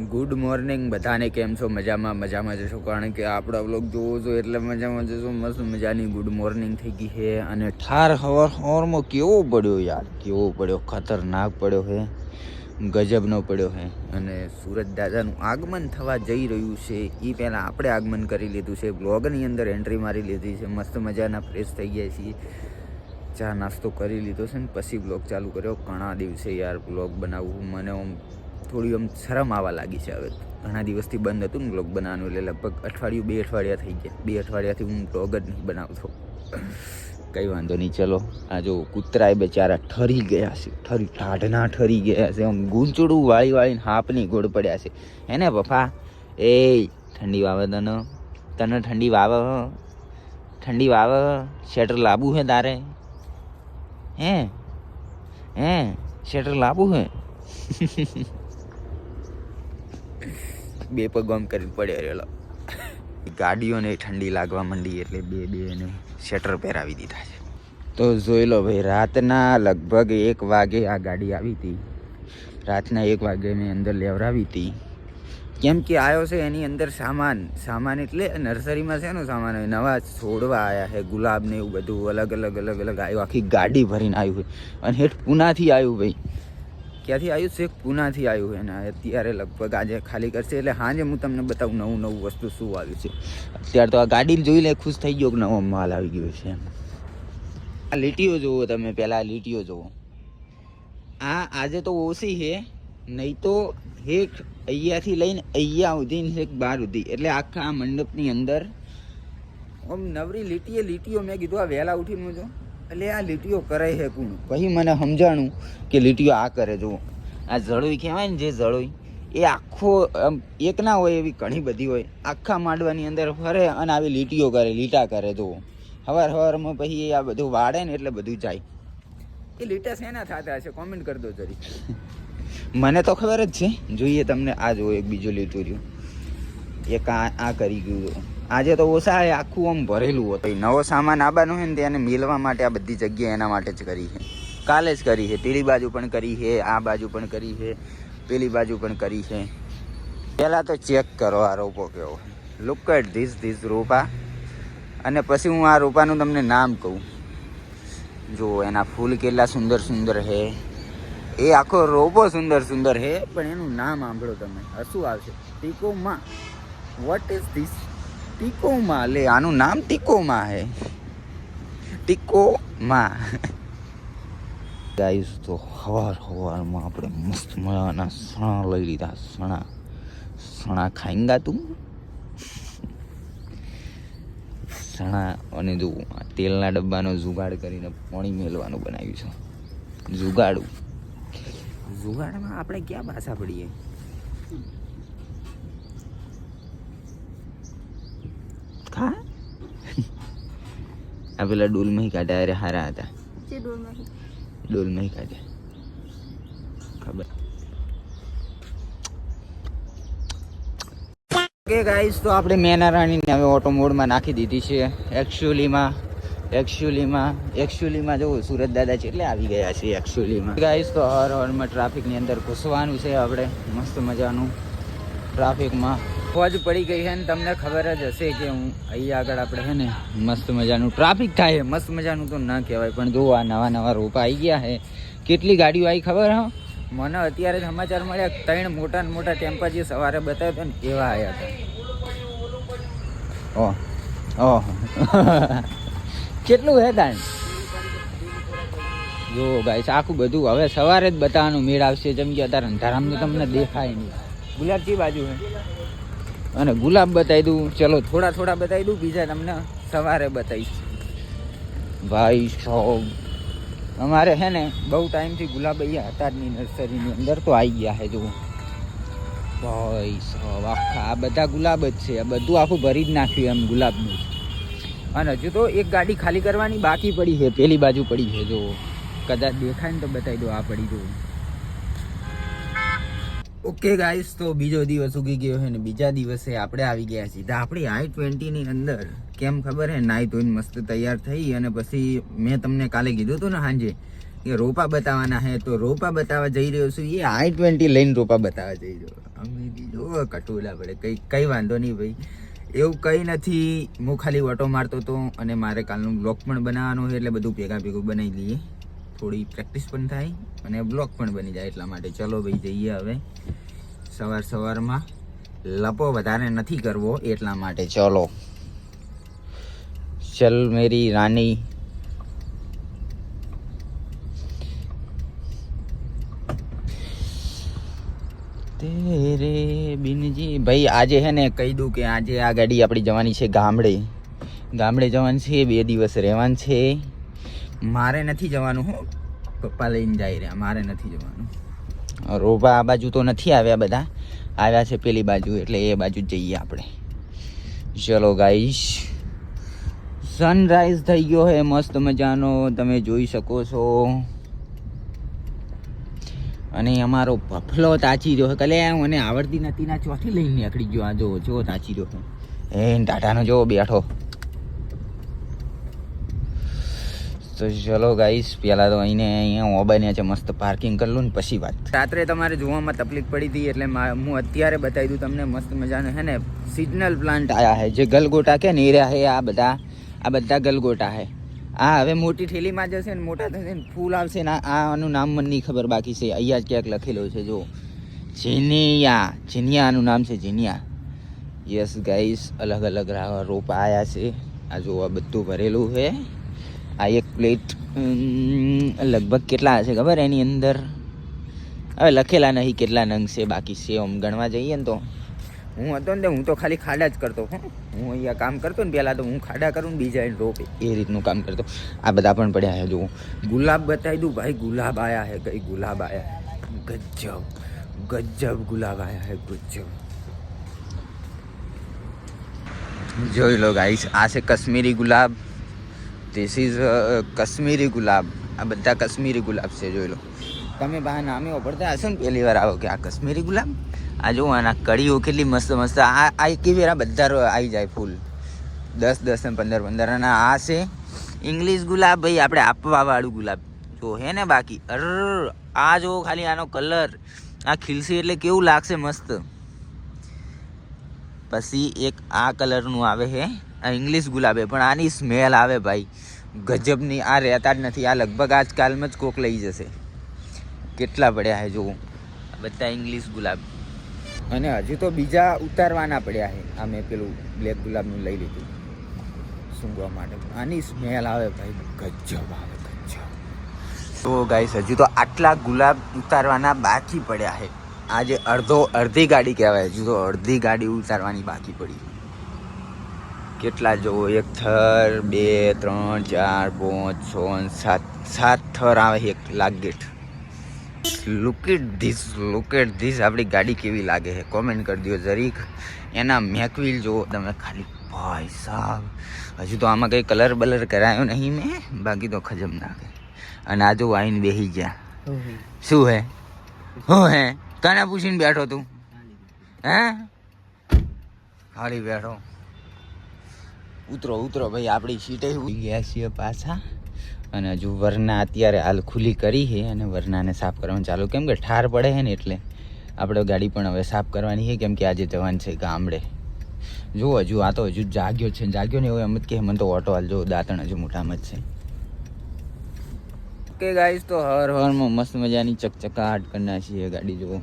Good morning બધાને કેમ છો? મજામાં મજામાં જશો કારણ કે આપણા બ્લોગ જોવો છો એટલે મજામાં જશો મસ્ત મજાની ગુડ મોર્નિંગ થઈ ગઈ છે. અને ઠાર હવર હવારમાં કેવો પડ્યો યાર? કેવો પડ્યો? ખતરનાક પડ્યો છે. ગજબનો પડ્યો છે. અને સુરત દાદાનું આગમન થવા જઈ રહ્યું છે. એ પહેલાં આપણે આગમન કરી લીધું છે. બ્લોગની અંદર એન્ટ્રી મારી લીધી છે. મસ્ત મજાના ફ્રેશ થઈ ગયા છીએ. ચા નાસ્તો કરી લીધો છે ને, પછી બ્લોગ ચાલુ કર્યો. ઘણા દિવસે યાર બ્લોગ બનાવવું મને આમ થોડી આમ શરમ આવવા લાગી છે હવે. ઘણા દિવસથી બંધ હતું ને બ્લોગ બનાવવાનું એટલે લગભગ અઠવાડિયું, બે અઠવાડિયા થઈ ગયા. બે અઠવાડિયાથી હું બ્લોગ જ નહીં બનાવતો કંઈ વાંધો નહીં, ચલો. આ જો કૂતરાએ બેચારા ઠરી ગયા છે. ઠરી ઠાઢના ઠરી ગયા છે. આમ ગુંચડું વાળી વાળીને હાપની ગોળ પડ્યા છે. હે ને પપ્પા? એ ઠંડી વાવે તને તને ઠંડી વાવે? ઠંડી વાવે. શેટર લાવવું હે તારે? હે? હે? શેટર લાવવું હે? બે પગ આમ કરીને પડ્યો રહેલો. ગાડીઓને ઠંડી લાગવા માંડી એટલે બે બે એને શટર પહેરાવી દીધા છે. તો જોઈ લો ભાઈ, રાતના લગભગ એક વાગે આ ગાડી આવી હતી. રાતના એક વાગે મેં અંદર લેવડાવી હતી. કેમ કે આવ્યો છે એની અંદર સામાન સામાન એટલે નર્સરીમાં છે ને સામાન નવા છોડવા આવ્યા છે, ગુલાબ ને એવું બધું, અલગ અલગ અલગ અલગ આવ્યું આખી ગાડી ભરીને આવ્યું અને હેઠ પૂનાથી આવ્યું ભાઈ. ક્યાંથી આવ્યું? છે પૂનાથી આવ્યું અને અત્યારે લગભગ આજે ખાલી કરશે. એટલે હાજે હું તમને બતાવું નવું નવું વસ્તુ શું આવ્યું છે. અત્યારે તો આ ગાડી જોઈ લે ખુશ થઈ ગયો કે નવો માલ આવી ગયો છે આ લીટીઓ જુઓ તમે પહેલાં લીટીઓ જુઓ. આ આજે તો ઓછી છે. નહીં તો એક અહીંયાથી લઈને અહીંયા સુધી એક બાર સુધી. એટલે આખા આ મંડપની અંદર આમ નવરી લીટીએ લીટીઓ. મેં કીધું આ વહેલા ઉઠીને જો. એટલે આ લીટીઓ કરાય છે કુણ. પછી મને સમજાણું કે લીટીઓ આ કરે જુઓ. આ જળોઈ કહેવાય ને જે જળોઈ એ આખો આમ એક ના હોય એવી ઘણી બધી હોય. આખા માંડવાની અંદર ફરે અને આવી લીટીઓ કરે લીટા કરે જુઓ. હવાર હવારમાં પછી આ બધું વાળે ને એટલે બધું જાય. એ લીટા શેના થતા હશે? કોમેન્ટ કરી દો જરી મને તો ખબર જ છે. જોઈએ તમને આ જુઓ એક બીજું લીટું રહ્યું. એક આ આ કરી ગયું આજે તો ઓછા આખું આમ ભરેલું હતું. નવો સામાન આવવાનો હોય ને તેને મેળવા માટે આ બધી જગ્યાએ એના માટે જ કરી છે. કાલે જ કરી છે. પેલી બાજુ પણ કરી છે, આ બાજુ પણ કરી છે, પેલી બાજુ પણ કરી છે. પહેલાં તો ચેક કરો આ રોપો કેવો લુક એટ ધીસ ધીસ રોપા. અને પછી હું આ રોપાનું તમને નામ કહું. જો, એના ફૂલ કેટલા સુંદર સુંદર છે. એ આખો રોપો સુંદર સુંદર છે, પણ એનું નામ સાંભળો તમે. શું આવશે? ટીકોમાં વોટ ઇઝ ધીસ ટીકોમાં, લે, આનું નામ ટીકોમાં હે. ટીકોમાં. ગાઈસ, તો હવાર હવારમાં આપણે મસ્ત મજાના સણા લઈ લીધા. સણા સણા ખાઈંગા તું. સણા અને જો તેલના ડબ્બાનો જુગાડ કરીને પાણી મેળવાનું બનાવ્યું છે. જુગાડું. જુગાડમાં આપણે ક્યાં પાછા પડીએ? ખા આ પેલા ડોલમાં કાઢ્યા અરે હારા હતા. ડોલમાં કાઢ્યા. ખબર. ઓકે ગાઈસ તો આપણે મેના રાણીને હવે ઓટો મોડમાં નાખી દીધી છે. એકચ્યુઅલીમાં એકચ્યુઅલીમાં એકચ્યુઅલીમાં જો સુરત દાદા એટલે આવી ગયા છે એકચ્યુઅલીમાં ગાઈસ તો હર હરમાં ટ્રાફિકની અંદર ઘૂસવાનું છે આપણે. મસ્ત મજાનું. ટ્રાફિકમાં ફોજ પડી ગઈ છે ને તમને ખબર જ હશે કે હું અહીંયા આગળ આપણે છે ને મસ્ત મજાનું ટ્રાફિક થાય છે. મસ્ત મજાનું તો ના કહેવાય, પણ જો આ નવા નવા રોપા આવી ગયા છે. કેટલી ગાડીઓ આવી ખબર હા? મને અત્યારે સમાચાર મળ્યા ત્રણ મોટા ને મોટા ટેમ્પા જે સવારે બતાવ્યો હતો ને એવા આવ્યા હતા. ઓહ ઓહ. કેટલું હે તાણ જો ગાઈસ આખું બધું હવે સવારે જ બતાવવાનું મેળ આવશે. જેમ કે અત્યારે અંધારામાં તમને દેખાય નહીં. ગુલાબજી બાજુ હે. અને ગુલાબ બતાવી દઉં. ચલો, થોડા થોડા બતાવી દઉં, બીજા તમને સવારે બતાવીશ ભાઈ સાહેબ, અમારે હે ને, બહુ ટાઈમથી ગુલાબ અહીંયા હતા જ નર્સરીની અંદર, તો આવી ગયા છે જો ભાઈ સાહેબ, આખા, આ બધા ગુલાબ જ છે. આ બધું આખું ભરી જ નાખ્યું એમ ગુલાબનું. અને હજુ તો એક ગાડી ખાલી કરવાની બાકી પડી છે. પેલી બાજુ પડી છે જો કદાચ દેખાય ને તો બતાવી દો, આ પડી જો ઓકે ગાઈસ તો બીજો દિવસ ઉગી ગયો છે ને બીજા દિવસે આપણે આવી ગયા સીધા આપણી આઈ ટ્વેન્ટીની અંદર, કેમ ખબર હે નાઈ ધોઈને મસ્ત તૈયાર થઈ અને પછી મેં તમને કાલે કીધું હતું ને સાંજે કે રોપા બતાવવાના હે તો રોપા બતાવવા જઈ રહ્યો છું. એ આઈ ટ્વેન્ટી લઈને રોપા બતાવવા જઈ રહ્યો અમે જો કટોલા પડે કંઈ કંઈ વાંધો નહીં ભાઈ. એવું કંઈ નથી. હું ખાલી ઓટો મારતો હતો અને મારે કાલનું બ્લોક પણ બનાવવાનું છે એટલે બધું ભેગા ભેગું બનાવી લઈએ. થોડી પ્રેક્ટિસ પણ થાય અને બ્લોગ પણ બની જાય એટલા માટે. ચલો ભાઈ, જઈએ હવે. સવાર સવારમાં લપો વધારે નથી કરવો એટલા માટે. ચલો. ચલ મેરી રાની. તેરે બિનજી, ભાઈ, આજે હે ને કહી દઉં કે આજે આ ગાડી આપણી જવાની છે ગામડે. ગામડે જવાનું છે, બે દિવસ રહેવાનું છે. મારે નથી જવાનું હો. પપ્પા લઈને જાય રહ્યા, મારે નથી જવાનું. રોબા આ બાજુ તો નથી આવ્યા બધા. આવ્યા છે પેલી બાજુ, એટલે એ બાજુ જઈએ આપણે. ચલો ગાઈશ સનરાઈઝ થઈ ગયો હે, મસ્ત મજાનો. તમે જોઈ શકો છો. અને અમારો ભફલો તાચી રહ્યો કલે મને આવડતી નથી ના ચોથી લઈને નીકળી ગયો. આ જો જો તાચી રહ્યો હે. ટાટાનો જો બેઠો. તો ચલો ગાઈશ પહેલાં તો અહીંને અહીંયા મોબાઈલ છે મસ્ત પાર્કિંગ કરી લઉં ને પછી વાત. રાત્રે તમારે જોવામાં તકલીફ પડી હતી એટલે હું અત્યારે બતાવી દઉં તમને મસ્ત મજાનું હે ને સિગ્નલ પ્લાન્ટ આયા છે જે ગલગોટા કે ને રહ્યા હે, આ બધા આ બધા ગલગોટા હે. આ હવે મોટી થેલીમાં જશે ને મોટા થશે ને ફૂલ આવશે ને આનું નામ મને નહીં ખબર બાકી છે. અહીંયા જ ક્યાંક લખેલું છે જો જીનિયા. જીનિયાનું નામ છે, જીનિયા. યસ ગાઈસ અલગ અલગ રોપા આયા છે. આ જો આ બધું ભરેલું છે. આ એક પ્લેટ લગભગ કેટલા હશે ખબર એની અંદર? હવે લખેલા નહીં કેટલા નંગ છે, બાકી છે આમ ગણવા જઈએ ને તો. હું હતો ને હું તો ખાલી ખાડા જ કરતો હું અહીંયા કામ કરતો ને પહેલાં તો હું ખાડા કરું ને બીજા એને રોપે. એ રીતનું કામ કરતો. આ બધા પણ પડ્યા છે, જુઓ. ગુલાબ બતાવી દઉં, ભાઈ ગુલાબ આયા હે કઈ ગુલાબ આયા હે ગજબ ગજબ ગુલાબ આયા હે ગજબ. જોઈ લો ગાઈસ આ છે કશ્મીરી ગુલાબ. ધીસ ઇઝ કશ્મીરી ગુલાબ આ બધા કશ્મીરી ગુલાબ છે, જોઈ લો. તમે બા નામે ઓપડતા હશો ને પહેલી વાર આવો કે આ કશ્મીરી ગુલાબ આ જો આના કડીઓ કેટલી મસ્ત મસ્ત. આ આ કેવી આ બધા આવી જાય ફૂલ દસ દસ ને પંદર પંદર. અને આ છે ઇંગ્લિશ ગુલાબ ભાઈ, આપણે આપવાવાળું ગુલાબ જો, હે ને બાકી? અર આ જો ખાલી આનો કલર આ ખીલશે એટલે કેવું લાગશે મસ્ત. પછી એક આ કલરનું આવે છે. આ ઇંગ્લિશ ગુલાબે, પણ આની સ્મેલ આવે ભાઈ. ગજબની, આ રહેતા જ નથી. આ લગભગ આજકાલમાં જ કોક લઈ જશે. કેટલા પડ્યા છે, જોવું. બધા ઇંગ્લિશ ગુલાબ. અને હજુ તો બીજા ઉતારવાના પડ્યા છે. આ મેં પેલું બ્લેક ગુલાબનું લઈ લીધું. સૂંઘવા માટે. આની સ્મેલ આવે ભાઈ. ગજબ આવે, ગજબ. તો ગાઈસ હજુ તો આટલા ગુલાબ ઉતારવાના બાકી પડ્યા છે. આજે અડધો અડધી ગાડી કહેવાય. હજુ તો અડધી ગાડી ઉતારવાની બાકી પડી. કેટલા જોવો? એક થર બે ત્રણ ચાર પાંચ છ સાત સાત થર આવે એક લાગેટ look at this look at this આપણી ગાડી કેવી લાગે છે? કોમેન્ટ કરી દો જરીક. એના મેકવીલ જુઓ તમે ખાલી ભાઈ સાહેબ હજુ તો આમાં કંઈ કલર બલર કરાયો નહીં મેં. બાકી તો ખજમ નાખે. અને આજુ વાઈન બેહી બેસી ગયા. શું હે? હું હે? તને પૂછીને બેઠો તું? હે? ખાલી બેઠો. ઉતરો ઉતરો ભાઈ, આપણી સીટે ગયા છીએ પાછા. અને હજુ વરના અત્યારે હાલ ખુલ્લી કરી છે અને વરનાને સાફ કરવાનું ચાલુ. કેમ કે ઠાર પડે છે ને એટલે આપણે ગાડી પણ હવે સાફ કરવાની છે. કેમ કે આજે જવાનું છે ગામડે. જુઓ હજુ આ તો હજુ જાગ્યો છે. જાગ્યો ને એવું એમ જ કે મને તો ઓટો હાલ જો, દાંતણ હજુ મોટામાં જ છે. ઓકે ગાઈસ તો હર હરમાં મસ્ત મજાની ચકચકાટ કરી નાખી છે ગાડી જુઓ.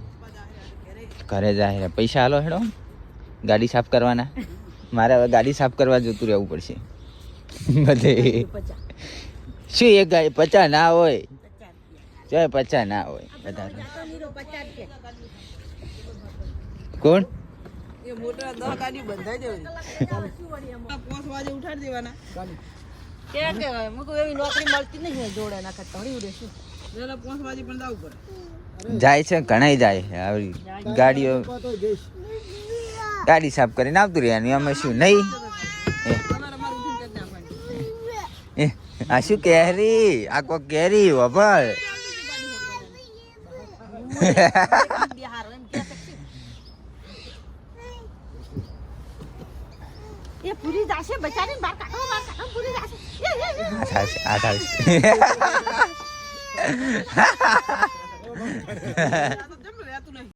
ઘરે જાય પૈસા હાલો હેડો. ગાડી સાફ કરવાના. મારે હવે ગાડી સાફ કરવા જતું રહેવું પડશે. બધે. શું એક ગાડી? પચા ના હોય. ચાલ પચા ના હોય. વધારે. કોણ? મોટા દહ ગાડી બંધાઈ દેવાની. પાંચ વાગે ઉઠાડી દેવાના. કે કે હું એવી નોકરી મળતી નહીં જોડે ના કરતા. હળી ઉડે શું? વહેલા પાંચ વાગે પણ જવું પડે. જાય છે ઘણાય જાય આવી ગાડીઓ ગાડી સાફ કરીને આવતું રહેવાનું એમાં શું નહીં? આ શું કેરી? આ કોઈ કેરી વભળ બિહાર એમ કે એ પૂરી જાશે બચારી બાર કાઢો બાર કાઢો પૂરી જાશે. આ થાશે આ થાશે